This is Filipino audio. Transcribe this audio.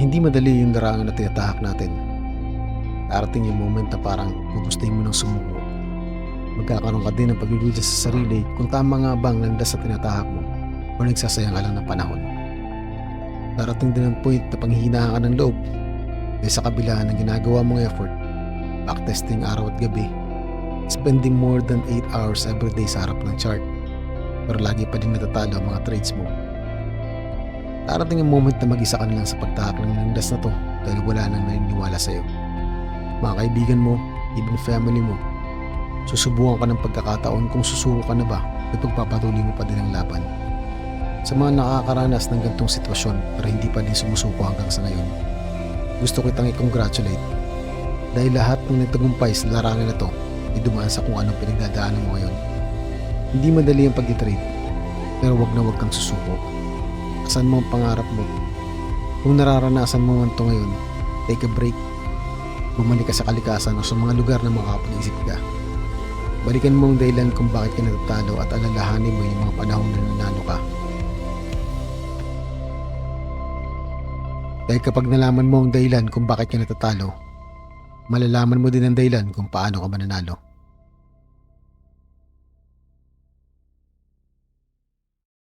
Hindi madali yung larangan na tinatahak natin. Darating yung moment na parang gugustuhin mo ng sumuko. Magkakaroon ka din ng pagluludas sa sarili kung tama nga ba ang landas sa tinatahak mo o nagsasayang ka lang ng panahon. Darating din ang point na panghihinaan ka ng loob dahil sa kabila ng ginagawa mong effort, backtesting araw at gabi, spending more than 8 hours every day sa harap ng chart, pero lagi pa din natatalo ang mga trades mo. Darating ang moment na mag-isa ka lang sa pagtahak ng landas na to dahil wala nang naniniwala sa'yo. Mga kaibigan mo, even family mo, susubukan ka ng pagkakataon kung susuko ka na ba o pagpapatuloy mo pa din ang laban. Sa mga nakakaranas ng gantong sitwasyon pero hindi pa din sumusuko hanggang sa ngayon, gusto kitang i-congratulate dahil lahat ng nagtagumpay sa larangan na to ay dumaan sa kung anong pinagdadaanan mo ngayon. Hindi madali ang pag-trade pero wag na wag kang susuko. Asan mo ang pangarap mo? Kung nararanasan mo man to ngayon, take a break. Bumalik ka sa kalikasan o sa mga lugar na makakapag-isip ka. Balikan mo ang dahilan kung bakit ka natatalo at alalahanin mo yung mga panahon na nanalo ka. Dahil kapag nalaman mo ang dahilan kung bakit ka natatalo, malalaman mo din ang dahilan kung paano ka mananalo.